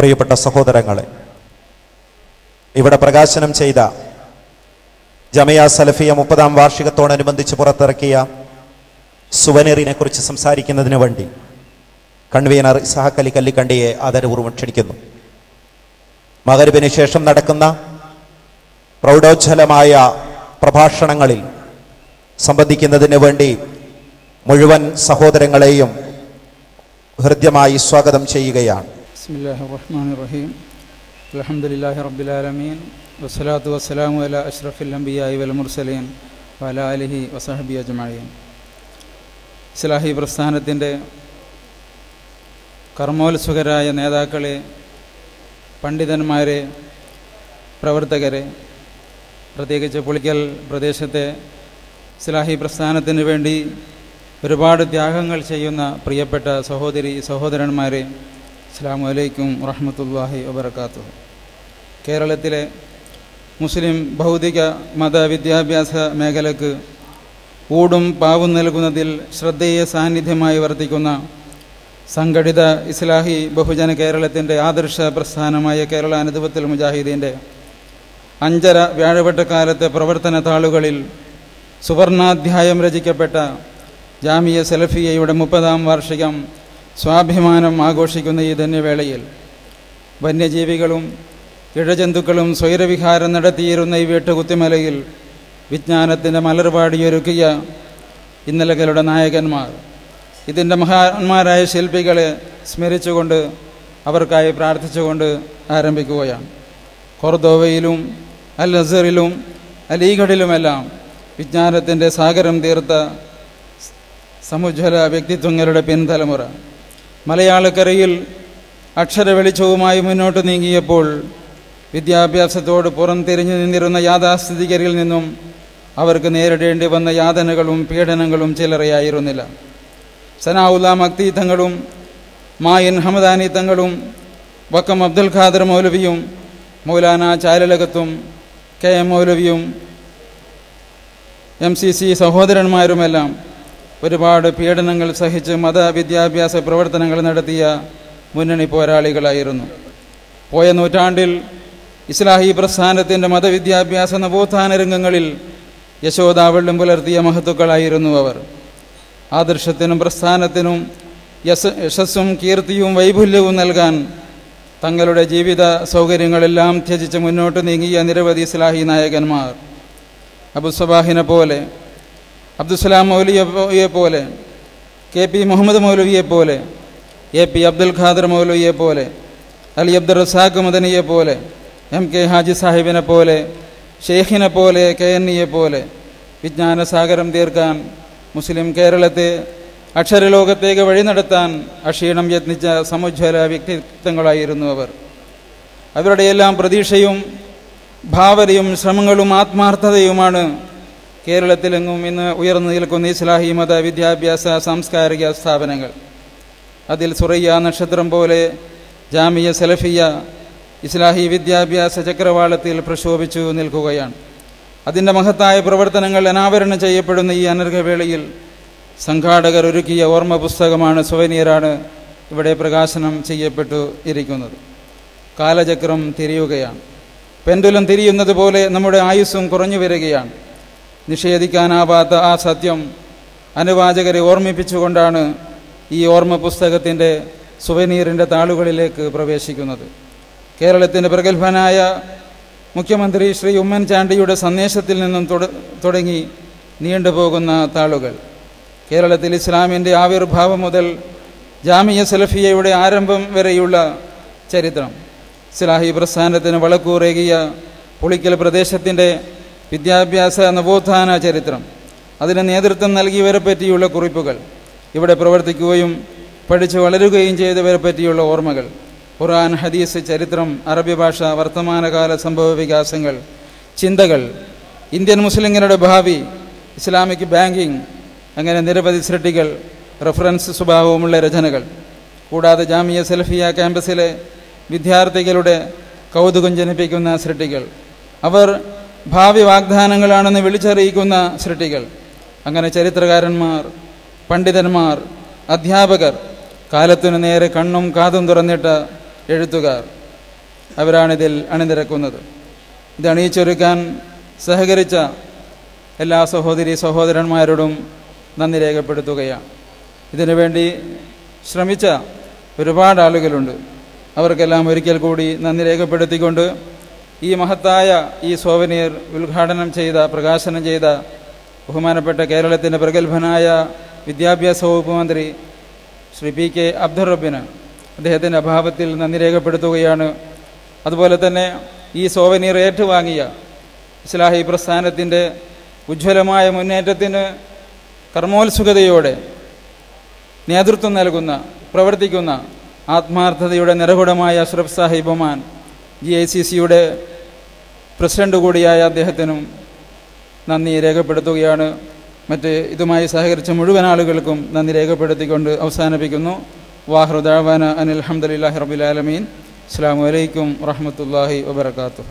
പ്രിയപ്പെട്ട സഹോദരങ്ങളെ ഇവിടെ പ്രകാശനം ചെയ്ത ജമയ സലഫിയ മുപ്പതാം വാർഷികത്തോടനുബന്ധിച്ച് പുറത്തിറക്കിയ സുവനീറിനെ കുറിച്ച് സംസാരിക്കുന്നതിന് വേണ്ടി കൺവീനർ ഇസഹാഖ് അലി കല്ലിക്കണ്ടിയെ ആദരപൂർവം ക്ഷണിക്കുന്നു. മകരുവിന് ശേഷം നടക്കുന്ന പ്രൗഢോജ്ജലമായ പ്രഭാഷണങ്ങളിൽ സംബന്ധിക്കുന്നതിന് വേണ്ടി മുഴുവൻ സഹോദരങ്ങളെയും ഹൃദ്യമായി സ്വാഗതം ചെയ്യുകയാണ്. بسم الله الرحمن الرحيم الحمد لله رب العالمين والصلاة والسلام على أشرف الأنبياء والمرسلين وعلى آله وصحبه أجمعين ഇസ്ലാഹി പ്രസ്ഥാനത്തിൻ്റെ കർമ്മോത്സുകരായ നേതാക്കളെ പണ്ഡിതന്മാരെ പ്രവർത്തകരെ പ്രത്യേകിച്ച് പുളിക്കൽ പ്രദേശത്തെ ഇസ്ലാഹി പ്രസ്ഥാനത്തിന് വേണ്ടി ഒരുപാട് ത്യാഗങ്ങൾ ചെയ്യുന്ന പ്രിയപ്പെട്ട സഹോദരി സഹോദരന്മാരെ അസ്സാം വലൈക്കും വറഹമത്തല്ലാഹി വബർക്കാത്തു കേരളത്തിലെ മുസ്ലിം ഭൗതിക മത വിദ്യാഭ്യാസ മേഖലക്ക് ഊടും പാവും നൽകുന്നതിൽ ശ്രദ്ധേയ സാന്നിധ്യമായി വർത്തിക്കുന്ന സംഘടിത ഇസ്ലാഹി ബഹുജന കേരളത്തിന്റെ ആദർശ പ്രസ്ഥാനമായ കേരള അനുദുപത്തിൽ മുജാഹിദീന്റെ അഞ്ചര വ്യാഴവട്ടക്കാലത്തെ പ്രവർത്തന താളുകളിൽ സുവർണാധ്യായം രചിക്കപ്പെട്ട ജാമിയ സെലഫിയയുടെ മുപ്പതാം വാർഷികം സ്വാഭിമാനം ആഘോഷിക്കുന്ന ഈ ധന്യവേളയിൽ വന്യജീവികളും ഇഴജന്തുക്കളും സ്വൈരവിഹാരം നടത്തിയിരുന്ന ഈ വീട്ടുകുത്തിമലയിൽ വിജ്ഞാനത്തിന്റെ മലർപാടിയൊരുക്കിയ ഇന്നലകളുടെ നായകന്മാർ. ഇതിന്റെ മഹാന്മാരായ ശില്പികളെ സ്മരിച്ചുകൊണ്ട് അവർക്കായി പ്രാർത്ഥിച്ചുകൊണ്ട് ആരംഭിക്കുകയാണ്. കൊർദോവയിലും അൽ അസറിലും അലീഗഡിലുമെല്ലാം വിജ്ഞാനത്തിന്റെ സാഗരം തീർത്ത സമുജ്വല വ്യക്തിത്വങ്ങളുടെ പിൻതലമുറ. മലയാളക്കരയിൽ അക്ഷര വെളിച്ചവുമായി മുന്നോട്ട് നീങ്ങിയപ്പോൾ വിദ്യാഭ്യാസത്തോട് പുറം തിരിഞ്ഞു നിന്നിരുന്ന യാഥാസ്ഥിതികരിൽ നിന്നും അവർക്ക് നേരിടേണ്ടി വന്ന യാതനകളും പീഡനങ്ങളും ചിലറയായിരുന്നില്ല. സനാഉല്ല മക്തി തങ്ങളും മായൻ ഹമദാനി തങ്ങളും വക്കം അബ്ദുൽ ഖാദർ മൗലവിയും മൗലാന ചാലലകത്തും കെ എം മൗലവിയും എം സി സി സഹോദരന്മാരുമെല്ലാം ഒരുപാട് പീഡനങ്ങൾ സഹിച്ച് മത വിദ്യാഭ്യാസ പ്രവർത്തനങ്ങൾ നടത്തിയ മുന്നണി പോരാളികളായിരുന്നു. പോയ നൂറ്റാണ്ടിൽ ഇസ്ലാഹി പ്രസ്ഥാനത്തിന്റെ മതവിദ്യാഭ്യാസ നവോത്ഥാന രംഗങ്ങളിൽ യശോദാവള്ളം പുലർത്തിയ മഹത്തുക്കളായിരുന്നു അവർ. ആദർശത്തിനും പ്രസ്ഥാനത്തിനും യശ യശസ്സും കീർത്തിയും വൈപുല്യവും നൽകാൻ തങ്ങളുടെ ജീവിത സൗകര്യങ്ങളെല്ലാം ത്യജിച്ച് മുന്നോട്ട് നീങ്ങിയ നിരവധി ഇസ്ലാഹി നായകന്മാർ. അബുസബാഹിനെ പോലെ അബ്ദുസലാം മൗലിയെ പോലെ കെ പി മുഹമ്മദ് മൗലവിയെ പോലെ എ പി അബ്ദുൽ ഖാദർ മൗലവിയെ പോലെ അലി അബ്ദുൽ റസാഖ് മദനിയെ പോലെ എം കെ ഹാജി സാഹിബിനെ പോലെ ഷെയ്ഖിനെ പോലെ കെ എൻ ഇയെ പോലെ വിജ്ഞാനസാഗരം തീർക്കാൻ മുസ്ലിം കേരളത്തെ അക്ഷരലോകത്തേക്ക് വഴി നടത്താൻ അക്ഷീണം യത്നിച്ച സമുജ്വല വ്യക്തിത്വങ്ങളായിരുന്നു അവർ. അവരുടെയെല്ലാം പ്രതീക്ഷയും ഭാവനയും ശ്രമങ്ങളും ആത്മാർത്ഥതയുമാണ് കേരളത്തിലെങ്ങും ഇന്ന് ഉയർന്നു നിൽക്കുന്ന ഇസ്ലാഹി മത വിദ്യാഭ്യാസ സാംസ്കാരിക സ്ഥാപനങ്ങൾ. അതിൽ സുറയ്യ നക്ഷത്രം പോലെ ജാമിയ സലഫിയ ഇസ്ലാഹി വിദ്യാഭ്യാസ ചക്രവാളത്തിൽ പ്രക്ഷോഭിച്ചു നിൽക്കുകയാണ്. അതിന്റെ മഹത്തായ പ്രവർത്തനങ്ങൾ അനാവരണം ചെയ്യപ്പെടുന്ന ഈ അനർഘവേളയിൽ സംഘാടകർ ഒരുക്കിയ ഓർമ്മ പുസ്തകമാണ് സുവനീറാണ് ഇവിടെ പ്രകാശനം ചെയ്യപ്പെട്ടു ഇരിക്കുന്നത്. കാലചക്രം തിരിയുകയാണ്. പെൻഡുലം തിരിയുന്നത് പോലെ നമ്മുടെ ആയുസ്സും കുറഞ്ഞു വരികയാണ്. നിഷേധിക്കാനാവാത്ത ആ സത്യം അനുവാചകരെ ഓർമ്മിപ്പിച്ചുകൊണ്ടാണ് ഈ ഓർമ്മ പുസ്തകത്തിന്റെ സുവനീറിന്റെ താളുകളിലേക്ക് പ്രവേശിക്കുന്നത്. കേരളത്തിന്റെ പ്രഗത്ഭനായ മുഖ്യമന്ത്രി ശ്രീ ഉമ്മൻചാണ്ടിയുടെ സന്ദേശത്തിൽ നിന്നും തുടങ്ങി നീണ്ടുപോകുന്ന താളുകൾ. കേരളത്തിൽ ഇസ്ലാമിന്റെ ആവിർഭാവം മുതൽ ജാമിയ സലഫിയയുടെ ആരംഭം വരെയുള്ള ചരിത്രം. ഇസ്ലാഹി പ്രസ്ഥാനത്തിന് വളക്കൂറേകിയ പുളിക്കൽ പ്രദേശത്തിന്റെ വിദ്യാഭ്യാസ നവോത്ഥാന ചരിത്രം. അതിന് നേതൃത്വം നൽകിയവരെ പറ്റിയുള്ള കുറിപ്പുകൾ. ഇവിടെ പ്രവർത്തിക്കുകയും പഠിച്ചു വളരുകയും ചെയ്തവരെ പറ്റിയുള്ള ഓർമ്മകൾ. ഖുർആൻ ഹദീസ് ചരിത്രം അറബി ഭാഷ വർത്തമാനകാല സംഭവ വികാസങ്ങൾ ചിന്തകൾ ഇന്ത്യൻ മുസ്ലിങ്ങളുടെ ഭാവി ഇസ്ലാമിക് ബാങ്കിങ് അങ്ങനെ നിരവധി സൃഷ്ടികൾ റഫറൻസ് സ്വഭാവവുമുള്ള രചനകൾ. കൂടാതെ ജാമിയ സെൽഫിയ ക്യാമ്പസിലെ വിദ്യാർത്ഥികളുടെ കൗതുകം ജനിപ്പിക്കുന്ന സൃഷ്ടികൾ. അവർ ഭാവി വാഗ്ദാനങ്ങളാണെന്ന് വിളിച്ചറിയിക്കുന്ന സൃഷ്ടികൾ. അങ്ങനെ ചരിത്രകാരന്മാർ പണ്ഡിതന്മാർ അധ്യാപകർ കാലത്തിനു നേരെ കണ്ണും കാതും തുറന്നിട്ട് എഴുത്തുകാർ അവരാണിതിൽ അണിനിരക്കുന്നത്. ഇത് അണിയിച്ചൊരുക്കാൻ സഹകരിച്ച എല്ലാ സഹോദരി സഹോദരന്മാരോടും നന്ദി രേഖപ്പെടുത്തുകയാണ്. ഇതിനുവേണ്ടി ശ്രമിച്ച ഒരുപാട് ആളുകളുണ്ട്. അവർക്കെല്ലാം ഒരിക്കൽ കൂടി നന്ദി രേഖപ്പെടുത്തിക്കൊണ്ട് ഈ മഹത്തായ ഈ സോവനീർ ഉദ്ഘാടനം ചെയ്ത പ്രകാശനം ചെയ്ത ബഹുമാനപ്പെട്ട കേരളത്തിന്റെ പ്രഗത്ഭനായ വിദ്യാഭ്യാസ വകുപ്പ് മന്ത്രി ശ്രീ പി കെ അബ്ദുൾ റബ്ബിന് അദ്ദേഹത്തിന്റെ അഭാവത്തിൽ നന്ദി രേഖപ്പെടുത്തുകയാണ്. അതുപോലെ തന്നെ ഈ സോവനീർ ഏറ്റുവാങ്ങിയ ഇസ്ലാഹി പ്രസ്ഥാനത്തിന്റെ ഉജ്ജ്വലമായ മുന്നേറ്റത്തിന് കർമ്മോത്സുകതയോടെ നേതൃത്വം നൽകുന്ന പ്രവർത്തിക്കുന്ന ആത്മാർത്ഥതയുടെ നിറകുടമായ അഷ്റഫ് സാഹിബ് ഒമാൻ ജി ഐ സി സിയുടെ പ്രസിഡന്റ് കൂടിയായ അദ്ദേഹത്തിനും നന്ദി രേഖപ്പെടുത്തുകയാണ്. മറ്റ് ഇതുമായി സഹകരിച്ച മുഴുവൻ ആളുകൾക്കും നന്ദി രേഖപ്പെടുത്തിക്കൊണ്ട് അവസാനിപ്പിക്കുന്നു. വാഹൃദാവാന അനിൽ അഹമ്മദില്ലാഹി റബുലാലമീൻ അസ്സാം വലൈക്കും വറഹമത്തല്ലാഹി വബർക്കാത്തു